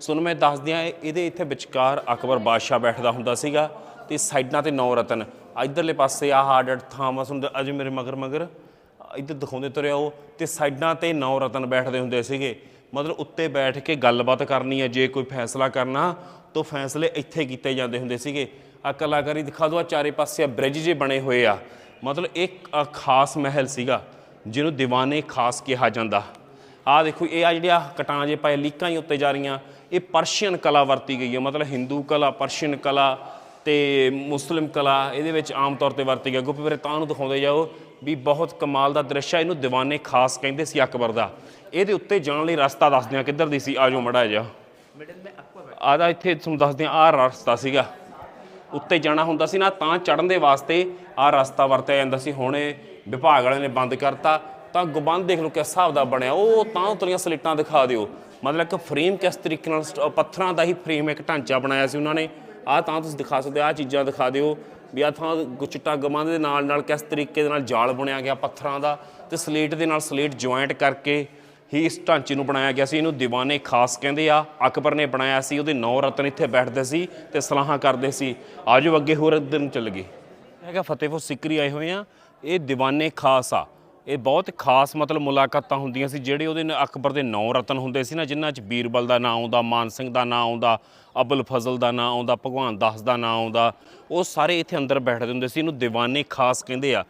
ਤੁਹਾਨੂੰ ਮੈਂ ਦੱਸ ਦਿਆਂ ਇਹਦੇ ਇੱਥੇ ਵਿਚਕਾਰ ਅਕਬਰ ਬਾਦਸ਼ਾਹ ਬੈਠਦਾ ਹੁੰਦਾ ਸੀਗਾ ਤੇ ਸਾਈਡਾਂ ਤੇ ਨੌ ਰਤਨ ਇਧਰਲੇ ਪਾਸੇ ਆਹ ਹਾਰਡਰ ਥਾਮਸ ਹੁੰਦੇ ਅਜੇ ਮੇਰੇ ਮਗਰ ਮਗਰ। ਇੱਧਰ ਦਿਖਾਉਂਦੇ ਤੁਰਿਆ ਉਹ। ਤੇ ਸਾਈਡਾਂ ਤੇ ਨੌ ਰਤਨ ਬੈਠਦੇ ਹੁੰਦੇ ਸੀਗੇ। ਮਤਲਬ ਉੱਤੇ ਬੈਠ ਕੇ ਗੱਲਬਾਤ ਕਰਨੀ ਹੈ, ਜੇ ਕੋਈ ਫੈਸਲਾ ਕਰਨਾ, ਤਾਂ ਫੈਸਲੇ ਇੱਥੇ ਕੀਤੇ ਜਾਂਦੇ ਹੁੰਦੇ ਸੀਗੇ। ਆ ਕਲਾਕਾਰੀ ਦਿਖਾ ਦੋ ਆ ਚਾਰੇ ਪਾਸੇ ਆ ਬ੍ਰਿਜ ਜੇ ਬਣੇ ਹੋਏ ਆ। ਮਤਲਬ ਇੱਕ ਖਾਸ ਮਹਿਲ ਸੀਗਾ, ਜਿਹਨੂੰ ਦੀਵਾਨੇ ਖਾਸ ਕਿਹਾ ਜਾਂਦਾ। ਆ ਦੇਖੋ, ਇਹ ਆ ਜਿਹੜੀਆਂ ਕਟਾਂ ਜੇ ਪਏ, ਲੀਕਾਂ ਹੀ ਉੱਤੇ ਜਾ ਰਹੀਆਂ। ਇਹ ਪਰਸ਼ੀਅਨ ਕਲਾ ਵਰਤੀ ਗਈ ਹੈ। ਮਤਲਬ ਹਿੰਦੂ ਕਲਾ ਪਰਸ਼ੀਅਨ ਕਲਾ ਤੇ ਮੁਸਲਿਮ ਕਲਾ, ਇਹਦੇ ਵਿੱਚ ਆਮ ਤੌਰ ਤੇ ਵਰਤੀ ਗਈ। ਗੁਪਤ ਵੀਰੇ ਤਾਂ ਨੂੰ ਦਿਖਾਉਂਦੇ ਜਾਓ ਵੀ ਬਹੁਤ ਕਮਾਲ ਦਾ ਦ੍ਰਿਸ਼ ਹੈ ਇਹਨੂੰ ਦੀਵਾਨੇ ਖਾਸ ਕਹਿੰਦੇ ਸੀ ਅਕਬਰ ਦਾ। ਇਹਦੇ ਉੱਤੇ ਜਾਣ ਲਈ ਰਸਤਾ ਦੱਸਦੇ ਆ ਕਿੱਧਰ ਦੀ ਸੀ? ਆਜੋ ਮੜਾ ਜਾ ਆਦਾ ਇੱਥੇ ਤੁਹਾਨੂੰ ਦੱਸਦੇ ਆ ਆਹ ਰਸਤਾ ਸੀਗਾ। ਉੱਤੇ ਜਾਣਾ ਹੁੰਦਾ ਸੀ ਨਾ, ਤਾਂ ਚੜਨ ਦੇ ਵਾਸਤੇ ਆਹ ਰਸਤਾ ਵਰਤਿਆ ਜਾਂਦਾ ਸੀ। ਹੁਣ ਇਹ ਵਿਭਾਗ ਵਾਲਿਆਂ ਨੇ ਬੰਦ ਕਰਤਾ। ਤਾਂ ਗੁਬੰਦ ਦੇਖ ਲਓ ਕਿਸ ਹਿਸਾਬ ਦਾ ਬਣਿਆ। ਉਹ ਤਾਂ ਉਤਲੀਆਂ ਸਲੇਟਾਂ ਦਿਖਾ ਦਿਓ। ਮਤਲਬ ਕਿ ਫਰੇਮ ਕਿਸ ਤਰੀਕੇ ਨਾਲ ਸਟ- ਪੱਥਰਾਂ ਦਾ ਹੀ ਫਰੇਮ ਇੱਕ ਢਾਂਚਾ ਬਣਾਇਆ ਸੀ ਉਹਨਾਂ ਨੇ। ਆਹ ਤਾਂ ਤੁਸੀਂ ਦਿਖਾ ਸਕਦੇ ਆਹ ਚੀਜ਼ਾਂ ਦਿਖਾ ਦਿਓ ਵੀ ਆਹ ਥਾਂ ਗੁਚਟਾ ਗਮੰਦ ਦੇ ਨਾਲ ਨਾਲ ਕਿਸ ਤਰੀਕੇ ਦੇ ਨਾਲ ਜਾਲ ਬੁਣਿਆ ਗਿਆ ਪੱਥਰਾਂ ਦਾ ਤੇ ਸਲੇਟ ਦੇ ਨਾਲ ਸਲੇਟ ਜੁਆਇੰਟ ਕਰਕੇ ਹੀ ਇਸ ਢਾਂਚੇ ਨੂੰ ਬਣਾਇਆ ਗਿਆ ਸੀ। ਇਹਨੂੰ ਦੀਵਾਨੇ ਖਾਸ ਕਹਿੰਦੇ ਆ, ਅਕਬਰ ਨੇ ਬਣਾਇਆ ਸੀ। ਉਹਦੇ ਨੌ ਰਤਨ ਇੱਥੇ ਬੈਠਦੇ ਸੀ ਤੇ ਸਲਾਹਾਂ ਕਰਦੇ ਸੀ। ਆਜੋ ਅੱਗੇ ਹੋਰ ਦਿਨ ਚੱਲ ਗਏ ਹੈਗਾ ਫਤਿਹਪੁਰ ਸਿਕਰੀ ਆਏ ਹੋਏ ਆ। ਇਹ ਦੀਵਾਨੇ ਖਾਸ ਆ। ਇਹ ਬਹੁਤ ਖਾਸ ਮਤਲਬ ਮੁਲਾਕਾਤਾਂ ਹੁੰਦੀਆਂ ਸੀ, ਜਿਹੜੇ ਉਹਦੇ ਅਕਬਰ ਦੇ ਨੌ ਰਤਨ ਹੁੰਦੇ ਸੀ ਨਾ, ਜਿਨ੍ਹਾਂ 'ਚ ਬੀਰਬਲ ਦਾ ਨਾਂ ਆਉਂਦਾ, ਮਾਨ ਸਿੰਘ ਦਾ ਨਾਂ ਆਉਂਦਾ, ਅਬੁਲ ਫਜ਼ਲ ਦਾ ਨਾਂ ਆਉਂਦਾ, ਭਗਵਾਨ ਦਾਸ ਦਾ ਨਾਂ ਆਉਂਦਾ, ਉਹ ਸਾਰੇ ਇੱਥੇ ਅੰਦਰ ਬੈਠਦੇ ਹੁੰਦੇ ਸੀ, ਇਹਨੂੰ ਦੀਵਾਨੇ ਖਾਸ ਕਹਿੰਦੇ ਆ।